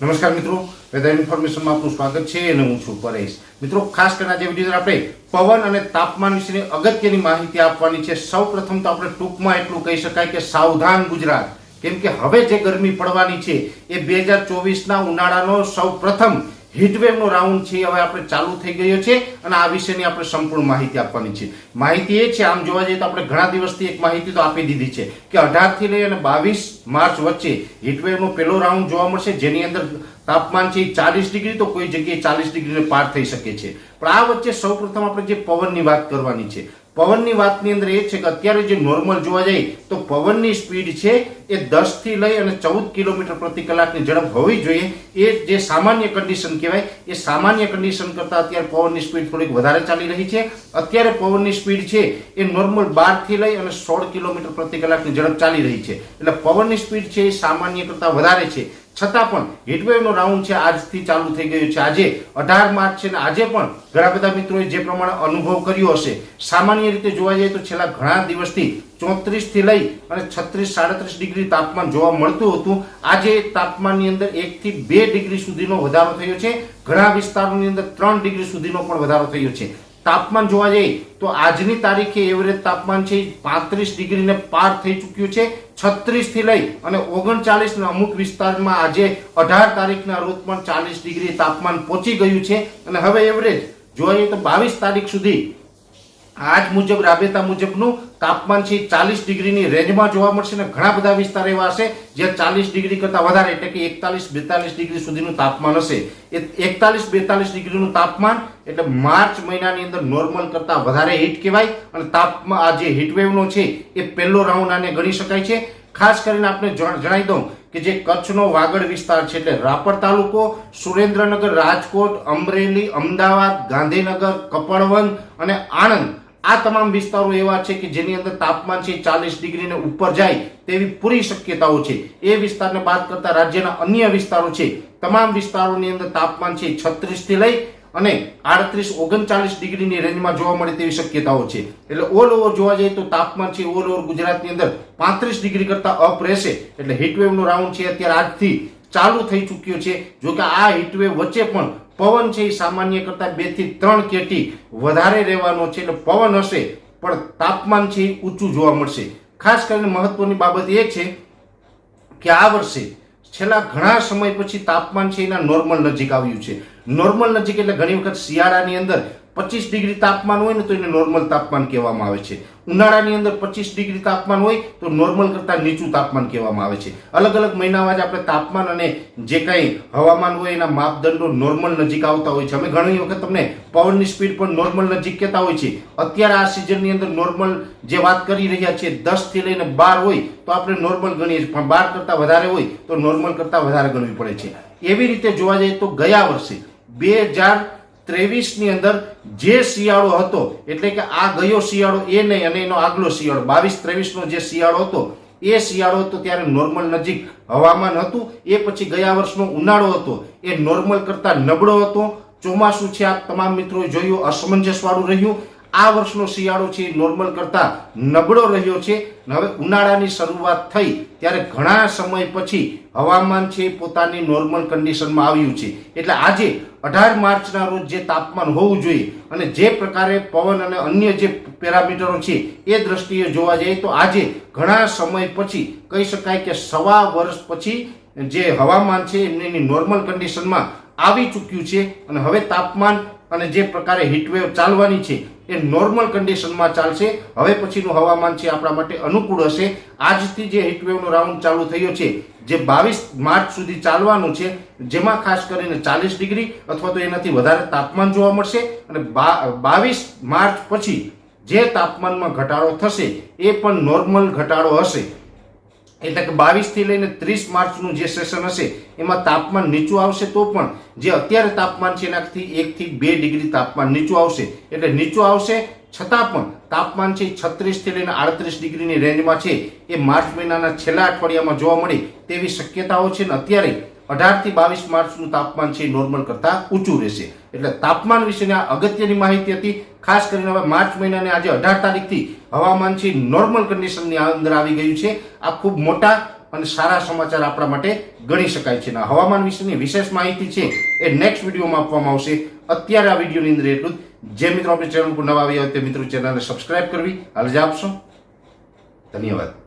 નમસ્કાર મિત્રો, વેધર ઇન્ફોર્મેશનમાં આપનું સ્વાગત છે અને હું છું પરેશ. મિત્રો, ખાસ કરીને આજે વીડિયો આપણે પવન અને તાપમાન વિશેની અગત્યની માહિતી આપવાની છે. સૌ પ્રથમ તો આપણે ટૂંકમાં એટલું કહી શકાય કે સાવધાન ગુજરાત. કેમ કે હવે જે ગરમી પડવાની છે, એ બે હજાર ચોવીસના ઉનાળાનો સૌ પ્રથમ હીટવેવનો રાઉન્ડ છે, હવે આપણે ચાલુ થઈ ગયો છે અને આ વિશેની આપણે સંપૂર્ણ માહિતી આપવાની છે. માહિતી એ છે, આમ જોવા જઈએ તો આપણે ઘણા દિવસથી એક માહિતી તો આપી દીધી છે કે અઢારથી લઈ અને બાવીસ માર્ચ વચ્ચે હીટવેવનો પહેલો રાઉન્ડ જોવા મળશે, જેની અંદર તાપમાન છે ચાલીસ ડિગ્રી, તો કોઈ જગ્યાએ ચાલીસ ડિગ્રીને પાર થઈ શકે છે. પણ આ વચ્ચે સૌપ્રથમ આપણે જે પવનની વાત કરવાની છે પવનની વાતની અંદર એ છે કે અત્યારે જે નોર્મલ જોવા જાય તો પવનની સ્પીડ છે એ દસથી લઈ અને ચૌદ કિલોમીટર પ્રતિ કલાકની ઝડપ હોવી જોઈએ. એ જે સામાન્ય કન્ડિશન કહેવાય, એ સામાન્ય કન્ડિશન કરતાં અત્યારે પવનની સ્પીડ થોડીક વધારે ચાલી રહી છે. અત્યારે પવનની સ્પીડ છે એ નોર્મલ બારથી લઈ અને સોળ કિલોમીટર પ્રતિ કલાકની ઝડપ ચાલી રહી છે. એટલે પવનની સ્પીડ છે એ સામાન્ય કરતાં વધારે છે. છતાં પણ હીટવેવનો રાઉન્ડ છે, આજથી ચાલુ થઈ ગયો છે. આજે અઢાર માર્ચ છે ને આજે પણ ઘણા બધા મિત્રોએ જે પ્રમાણે અનુભવ કર્યો હશે, સામાન્ય રીતે જોવા જઈએ તો છેલ્લા ઘણા દિવસથી ચોત્રીસથી લઈ અને છત્રીસ, સાડત્રીસ ડિગ્રી તાપમાન જોવા મળતું હતું. આજે તાપમાનની અંદર એકથી બે ડિગ્રી સુધીનો વધારો થયો છે. ઘણા વિસ્તારોની અંદર ત્રણ ડિગ્રી સુધીનો પણ વધારો થયો છે. તાપમાન જોવા જઈએ તો આજની તારીખે એવરેજ તાપમાન છે પાંત્રીસ ડિગ્રીને પાર થઈ ચૂક્યું છે. છત્રીસથી લઈ અને ઓગણચાલીસ અમુક વિસ્તારમાં આજે અઢાર તારીખના રોજ પણ ચાલીસ ડિગ્રી તાપમાન પહોંચી ગયું છે. અને હવે એવરેજ જોઈએ તો બાવીસ તારીખ સુધી આજ મુજબ, રાબેતા મુજબનું તાપમાન છે ચાલીસ ડિગ્રીની રેન્જમાં જોવા મળશે અને ઘણા બધા વિસ્તાર એવા હશે જ્યાં ચાલીસ ડિગ્રી કરતાં વધારે, એટલે કે એકતાલીસ બેતાલીસ ડિગ્રી સુધીનું તાપમાન હશે. એ એકતાલીસ બેતાલીસ ડિગ્રીનું તાપમાન એટલે માર્ચ મહિનાની અંદર નોર્મલ કરતાં વધારે હીટ કહેવાય અને તાપમાન આ જે હીટવેવનો છે એ પહેલો રાઉન્ડ આને ગણી શકાય છે. ખાસ કરીને આપણે જણ- જણાવી દઉં કે જે કચ્છનો વાગડ વિસ્તાર છે એટલે રાપર તાલુકો, સુરેન્દ્રનગર, રાજકોટ, અમરેલી, અમદાવાદ, ગાંધીનગર કપડવંજ અને આણંદ આ તમામ વિસ્તારો એવા છે કે જેની અંદર તાપમાન છે ચાલીસ ડિગ્રીને ઉપર જાય તેવી પૂરી શક્યતાઓ છે. એ વિસ્તારને બાદ કરતા રાજ્યના અન્ય વિસ્તારો છે. તમામ વિસ્તારોની અંદર તાપમાન છે છત્રીસથી લઈ અને આડત્રીસ ઓગણચાલીસ ડિગ્રીની રેન્જમાં જોવા મળે તેવી શક્યતાઓ છે. એટલે ઓલ ઓવર જોવા જઈએ તો તાપમાન છે ઓલ ઓવર ગુજરાતની અંદર પાંત્રીસ ડિગ્રી કરતા અપ રહેશે. એટલે હીટવેવનો રાઉન્ડ છે અત્યારે આજથી ચાલુ થઈ ચૂક્યો છે. જો કે આ હીટવેવ વચ્ચે પણ પવન છે એ સામાન્ય કરતા બેથી ત્રણ કેટી વધારે રહેવાનો છે એટલે પવન હશે, પણ તાપમાન છે એ ઊંચું જોવા મળશે. ખાસ કરીને મહત્વની બાબત એ છે કે આ વર્ષે છેલ્લા ઘણા સમય પછી તાપમાન છે એના નોર્મલ નજીક આવ્યું છે. નોર્મલ નજીક એટલે ઘણી વખત શિયાળાની અંદર પચીસ ડિગ્રી તાપમાન હોય ને તો એને નોર્મલ તાપમાન કહેવામાં આવે છે. ઉનાળાની અંદર પચીસ ડિગ્રી તાપમાન હોય તો નોર્મલ કરતાં નીચું તાપમાન કહેવામાં આવે છે. અલગ અલગ મહિનામાં જ આપણે તાપમાન અને જે કંઈ હવામાન હોય એના માપદંડો નોર્મલ નજીક આવતા હોય છે. અમે ઘણી વખત તમને પવનની સ્પીડ પણ નોર્મલ નજીક કહેતા હોય છે. અત્યારે આ સિઝનની અંદર નોર્મલ જે વાત કરી રહ્યા છીએ દસથી લઈને બાર હોય તો આપણે નોર્મલ ગણીએ છીએ. પણ બાર કરતાં વધારે હોય તો નોર્મલ કરતાં વધારે ગણવી પડે છે. એવી રીતે જોવા જઈએ તો ગયા વર્ષે બે હજાર ત્રેવીસની અંદર જે શિયાળો હતો, એટલે કે આ ગયો શિયાળો એ નહીં અને એનો આગલો શિયાળો, બાવીસ ત્રેવીસનો જે શિયાળો હતો, એ શિયાળો હતો ત્યારે નોર્મલ નજીક હવામાન હતું, એ પછી ગયા વર્ષનો ઉનાળો હતો, એ નોર્મલ કરતાં નબળો હતો. ચોમાસું છે આ તમામ મિત્રોએ જોયું અસમંજસ વાળું રહ્યું. આ વર્ષનો શિયાળો છે નોર્મલ કરતાં નબળો રહ્યો છે. હવે ઉનાળાની શરૂઆત થઈ ત્યારે ઘણા સમય પછી હવામાન છે પોતાની નોર્મલ કન્ડિશનમાં આવ્યું છે. એટલે આજે અઢાર માર્ચના રોજ જે તાપમાન હોવું જોઈએ અને જે પ્રકારે પવન અને અન્ય જે પેરામીટરો છે એ દ્રષ્ટિએ જોવા જઈએ તો આજે ઘણા સમય પછી કહી શકાય કે સવા વર્ષ પછી જે હવામાન છે એની નોર્મલ કન્ડિશનમાં આવી ચૂક્યું છે અને હવે તાપમાન અને જે પ્રકારે હીટવેવ ચાલવાની છે એ નોર્મલ કન્ડિશનમાં ચાલશે. હવે પછીનું હવામાન છે આપણા માટે અનુકૂળ હશે. આજથી જે હીટવેવનો રાઉન્ડ ચાલુ થયો છે, જે બાવીસ માર્ચ સુધી ચાલવાનું છે, જેમાં ખાસ કરીને ચાલીસ ડિગ્રી અથવા તો એનાથી વધારે તાપમાન જોવા મળશે અને બાવીસ માર્ચ પછી જે તાપમાનમાં ઘટાડો થશે, એ પણ નોર્મલ ઘટાડો હશે. એટલે કે બાવીસથી લઈને ત્રીસ માર્ચનું જે સેશન હશે, એમાં તાપમાન નીચું આવશે તો પણ જે અત્યારે તાપમાન છે એનાથી એક થી બે ડિગ્રી તાપમાન નીચું આવશે. એટલે નીચું આવશે છતાં પણ તાપમાન છે છત્રીસથી લઈને આડત્રીસ ડિગ્રીની રેન્જમાં છે. એ માર્ચ મહિનાના છેલ્લા અઠવાડિયામાં જોવા મળે તેવી શક્યતાઓ છે ને અત્યારે અઢારથી બાવીસ માર્ચનું તાપમાન છે નોર્મલ કરતાં ઊંચું રહેશે. એટલે તાપમાન વિશેની આ અગત્યની માહિતી હતી. ખાસ કરીને હવે માર્ચ મહિનાને આજે અઢાર તારીખથી હવામાન છે નોર્મલ કન્ડિશનની અંદર આવી ગયું છે. આ ખૂબ મોટા અને સારા સમાચાર આપણા માટે ગણી શકાય છે. હવામાન વિશેની વિશેષ માહિતી છે એ નેક્સ્ટ વિડીયોમાં આપવામાં આવશે. અત્યારે આ વિડીયોની અંદર એટલું જ. મિત્રો આપણી ચેનલ પર નવા આવ્યા હોય તે મિત્રો ચેનલને સબસ્ક્રાઇબ કરવી. હાલ જ આપશો. ધન્યવાદ.